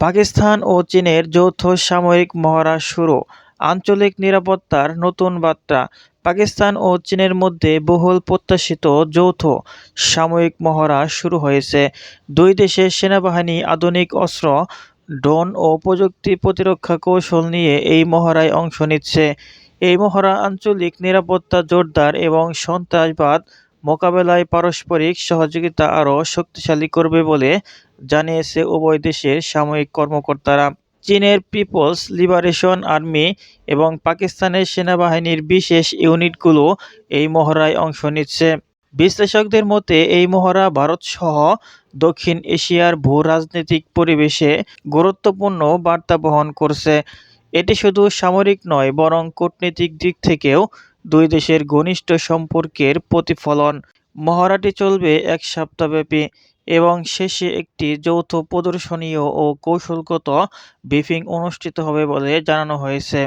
পাকিস্তান ও চীনের যৌথ সামরিক মহড়া শুরু। আঞ্চলিক নিরাপত্তার নতুন বার্তা, পাকিস্তান ও চীনের মধ্যে বহুল প্রত্যাশিত যৌথ সামরিক মহড়া শুরু হয়েছে। দুই দেশের সেনাবাহিনী আধুনিক অস্ত্র, ড্রোন ও প্রযুক্তি প্রতিরক্ষা কৌশল নিয়ে এই মহড়ায় অংশ নিচ্ছে। এই মহড়া আঞ্চলিক নিরাপত্তা জোরদার এবং সন্ত্রাসবাদ মোকাবেলায় পারস্পরিক সহযোগিতা আরও শক্তিশালী করবে বলে জানিয়েছে উভয় দেশের সামরিক কর্মকর্তারা। চীনের পিপলস লিবারেশন আর্মি এবং পাকিস্তানের সেনাবাহিনীর বিশেষ ইউনিটগুলো এই মহড়ায় অংশ নিচ্ছে। বিশ্লেষকদের মতে, এই মহড়া ভারতসহ দক্ষিণ এশিয়ার ভূ-রাজনৈতিক পরিবেশে গুরুত্বপূর্ণ বার্তা বহন করছে। এটি শুধু সামরিক নয়, বরং কূটনৈতিক দিক থেকেও দুই দেশের ঘনিষ্ঠ সম্পর্কের প্রতিফলন। মহড়াটি চলবে এক সপ্তাহব্যাপী। এবং শেষে একটি যৌথ প্রদর্শনীয় ও কৌশলগত ব্রিফিং অনুষ্ঠিত হবে বলে জানানো হয়েছে।